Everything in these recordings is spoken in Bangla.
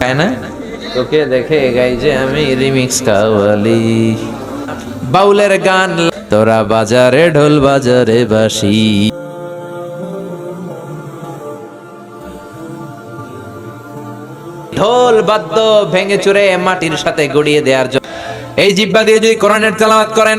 না তোকে দেখে গাই যে আমি রিমিক্স কাওয়ালি বাউলের গান তোরা বাজারে ঢোল বাজারে বাসি ঢোল বাদ্য ভেঙে চুরে মাটির সাথে গড়িয়ে দেওয়ার জন্য এই জিব্বা দিয়ে যদি কোরআনের তেলাওয়াত করেন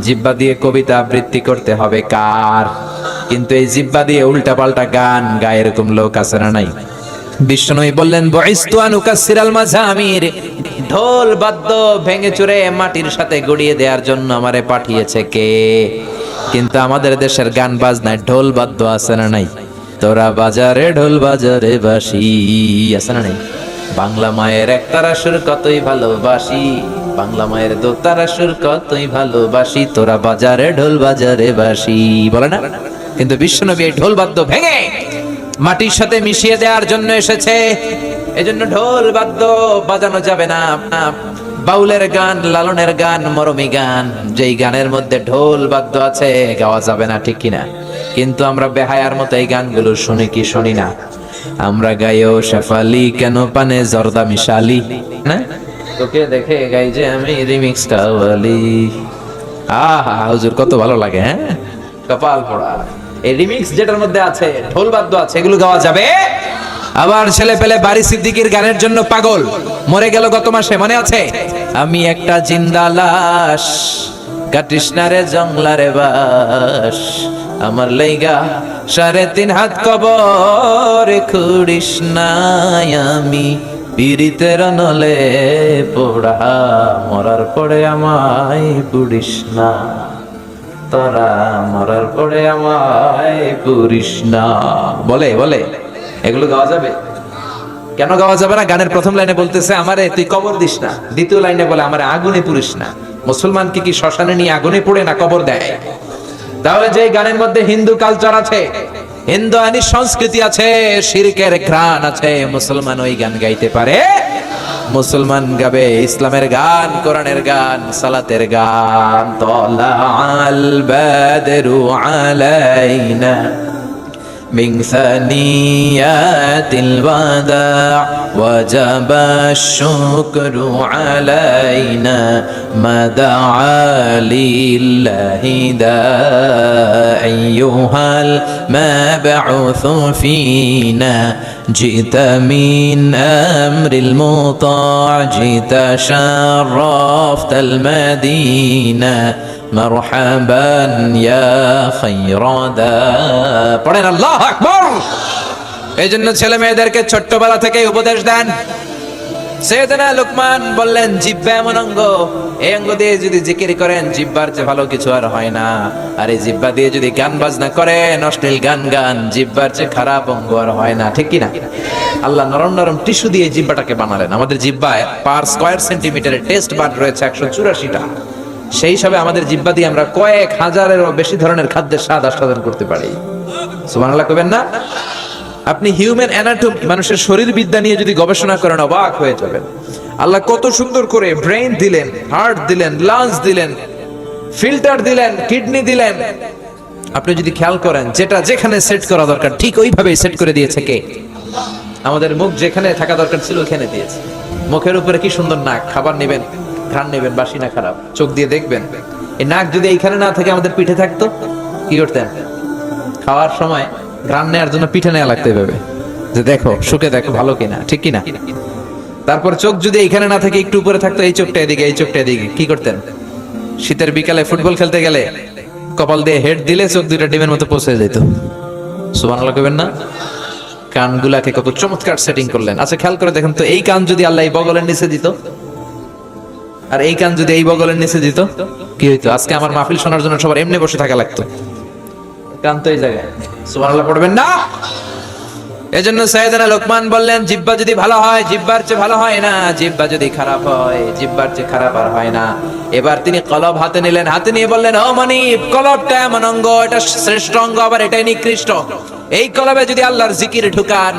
জিব্বা দিয়ে কবিতা আবৃত্তি করতে হবে কার? কিন্তু এই জিব্বা দিয়ে উল্টা পাল্টা গান গায় এরকম লোক আছে না নাই? বিষ্ণুই বললেন ঢোল বাদ্য ভেঙে চুরে মাটির সাথে গড়িয়ে দেওয়ার জন্য আমারে পাঠিয়েছে কে? কিন্তু আমাদের দেশের গান বাজনায় ঢোল বাদ্য আছে না নাই? তোরা বাজারে ঢোল বাজারে বাসি, আছে না নাই? বাংলা মায়ের এক তারাসুর কতই ভালোবাসি। বাংলা মায়ের দো তারাসুর কতই ভালোবাসি, তোরা বাজারে, ঢোল বাজারে বাসি। বলে না? কিন্তু বিশ্বনবী এই ঢোল বাদ্য ভেঙে মাটির সাথে মিশিয়ে দেওয়ার জন্য এসেছে। এজন্য ঢোল বাদ্য বাজানো যাবে না। বাউলের গান, লালনের গান, মরমী গান, যেই গানের মধ্যে ঢোল বাদ্য আছে, গাওয়া যাবে না, ঠিক কিনা? কিন্তু আমরা বেহায়ার মতো এই গানগুলো শুনি কি শুনি না? আমরা গাইও শেফালি, কেন পানে জর্দা মিশালি? না তোকে দেখে গাই যে আমি রিমিক্স কাওয়ালি। আহা, হুজুর, কত ভালো লাগে হ্যাঁ? কপাল পড়া। এই রিমিক্স যেটার মধ্যে আছে, ঢোল বাদ্য আছে, এগুলো গাওয়া যাবে? আবার ছেলে পেলে বাড়ি সিদ্দিকির গানের জন্য পাগল। মরে গেল গত মাসে, মনে আছে? আমি একটা জিন্দা লাশ কাটিসনারে জংলারে বাস। আমার লাইগা সাড়ে তিন হাত কবর, খুড়িস নাই আমি। পীড়িতের নলে পোড়া মরার পরে আমায় পুড়িস না। তোরা মরার পরে আমায় পুরিস না। বলে বলে, এগুলো গাওয়া যাবে? কেন গাওয়া যাবে না? গানের প্রথম লাইনে বলতেছে, আমারে তুই কবর দিস না। দ্বিতীয় লাইনে বলে, আমারে আগুনে পুরিস না। মুসলমানকে কি শ্মশানে নিয়ে আগুনে পড়ে না কবর দেয়? তাহলে যে গানের মধ্যে হিন্দু কালচার আছে হিন্দু আনি সংস্কৃতি আছে, শিরকের ঘ্রাণ আছে, মুসলমান ওই গান গাইতে পারে। মুসলমান গাবে ইসলামের গান, কোরআনের গান, সালাতের গান। তলা আল বাদরু আলাইনা। من ثنيات الوداع وجب الشكر علينا ما دعا لله دا أيها المبعوث فينا. جئت من أمر المطاع جئت شرفت المدينة. মারহাবান ইয়া খায়রাদা পড়েন, আল্লাহু আকবার। এই জন্য ছেলে মেয়েদেরকে ছোট্টবেলা থেকেই উপদেশ দেন। সেদিনা লোকমান বললেন, জিব্বা এমন অঙ্গ। এই অঙ্গ দিয়ে যদি জিকির করেন, জিব্বার চেয়ে ভালো কিছু আর হয় না। আর এই জিব্বা দিয়ে যদি গান বাজনা করেন অশ্লীল গান গান, জিব্বার চেয়ে খারাপ অঙ্গ আর হয় না। ঠিক কিনা? আল্লাহ নরম নরম টিস্যু দিয়ে জিব্বাটাকে বানালেন। আমাদের জিব্বায় পার স্কয়ার সেন্টিমিটারের টেস্ট বার রয়েছে একশো চুরাশিটা। সেই হিসাবে আমাদের জিব্বা দিয়ে আমরা কয়েক হাজারেরও বেশি ধরনের খাদ্যের স্বাদ আস্বাদন করতে পারি। সুবহানাল্লাহ কবেন না? আপনি হিউম্যান অ্যানাটমি মানুষের শরীর বিদ্যা নিয়ে যদি গবেষণা করেন, অবাক হয়ে যাবেন। আল্লাহ কত সুন্দর করে ব্রেন দিলেন হার্ট দিলেন লাংস দিলেন ফিল্টার দিলেন কিডনি দিলেন। আপনি যদি খেয়াল করেন, যেটা যেখানে সেট করা দরকার, ঠিক ওইভাবেই সেট করে দিয়েছে কে? আমাদের মুখ যেখানে থাকা দরকার ছিল ওখানে দিয়েছে। মুখের উপরে কি সুন্দর নাক, খাবার নেবেন। ঘ্রাণ নেবেন, বাসি না খারাপ। চোখ দিয়ে দেখবেন। এই নাক যদি এইখানে না থাকে, আমাদের পিঠে থাকতো? কি করতেন? খাওয়ার সময় ঘ্রাণ নেওয়ার জন্য পিঠে নেওয়া লাগতে হবে যে দেখো শুকে দেখো, ভালো কিনা, ঠিক কিনা? তারপর চোখ যদি এখানে না থাকে, একটু উপরে থাকতো, এই চোখটা এদিকে, এই চোখটা এদিকে, কি করতেন? শীতের বিকালে ফুটবল খেলতে গেলে কপাল দিয়ে হেড দিলে চোখ দুইটা ডিমের মতো পৌঁছে যেত। সুবহানাল্লাহ কবেন না? কানগুলাকে কত চমৎকার সেটিং করলেন। আচ্ছা খেয়াল করে দেখেন তো, এই কান যদি আল্লাহ বগলের নিচে দিত আর এই কান যদি এই বগলের নিচে দিত, কি হইতো? আজকে আমার মাহফিল শোনার জন্য সবার এমনি বসে থাকা লাগতো। কান তো এই জায়গায়। সুবহানাল্লাহ, পড়বেন না? এজন্য সৈয়দনা লোকমান বললেন, জিব্বা যদি ভালো হয়, জিব্বার চেয়ে ভালো হয় না। জিব্বা যদি খারাপ হয়, জিব্বার চেয়ে খারাপ আর হয় না। এবার তিনি কলব হাতে নিলেন। হাতে নিয়ে বললেন, ও মনিব, কলবটা এমন অঙ্গ, এটা শ্রেষ্ঠ অঙ্গ, আবার এটাই নিকৃষ্ট। এই কলবে যদি আল্লাহর জিকির ঢুকান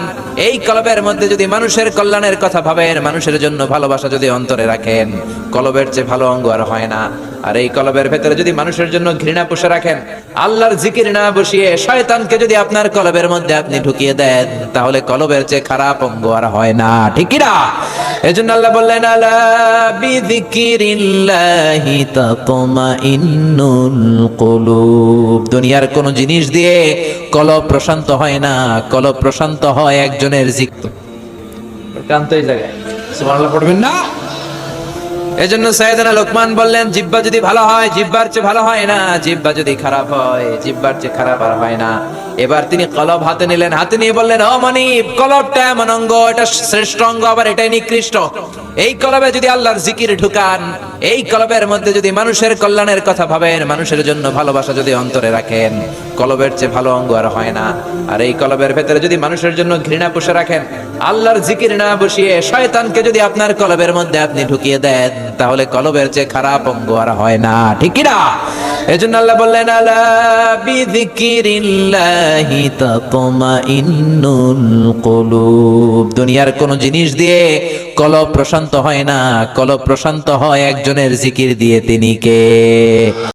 এই কলবের মধ্যে যদি মানুষের কল্যাণের কথা ভাবেন, মানুষের জন্য ভালোবাসা যদি অন্তরে রাখেন, কলবের চেয়ে ভালো অঙ্গ আর হয় না। আর এই কলবের ভেতরে যদি মানুষের জন্য ঘৃণা পুষে রাখেন, আল্লাহর জিকির না বসিয়ে শয়তানকে যদি আপনার কলবের মধ্যে আপনি ঢুকিয়ে দেন, তাহলে কলবের চেয়ে খারাপ অঙ্গ আর হয় না। ঠিক না? এজন্য আল্লাহ বললেন, আলা বিযিকিরিল্লাহি তাতমাইন্নুল কুলুব। দুনিয়ার কোন জিনিস দিয়ে কলব প্রশান্ত হয় না। কলব প্রশান্ত হয় একজনের জিকির ক্লান্ত এই জায়গায় সুবহানাল্লাহ পড়বেন না? এজন্য সৈয়দনা লোকমান বললেন জিব্বা যদি ভালো হয় জিব্বার চেয়ে ভালো হয় না জিব্বা যদি খারাপ হয় জিব্বার চেয়ে খারাপ আর হয় না। এবার তিনি কলব হাতে নিলেন। হাতে নিয়ে বললেন, ও মনিব, কলবটা এমন অঙ্গ, এটা শ্রেষ্ঠ অঙ্গ, আবার এটাই নিকৃষ্ট। এই কলবে যদি আল্লাহর জিকির ঢুকান, এই কলবের মধ্যে যদি মানুষের কল্যাণের কথা ভাবেন, মানুষের জন্য ভালোবাসা যদি অন্তরে রাখেন, কলবের চেয়ে ভালো অঙ্গ আর হয় না। আর এই কলবের ভেতরে যদি মানুষের জন্য ঘৃণা পুষে রাখেন, আল্লাহর জিকির না বসিয়ে শয়তানকে যদি আপনার কলবের মধ্যে আপনি ঢুকিয়ে দেন, তাহলে কলবের চেয়ে খারাপ অঙ্গ আর হয় না। ঠিক না? এজন্য আল্লাহ বললেন দুনিয়ার কোন জিনিস দিয়ে কল প্রশান্ত হয় না। কল প্রশান্ত হয় একজনের জিকির দিয়ে তিনি কে?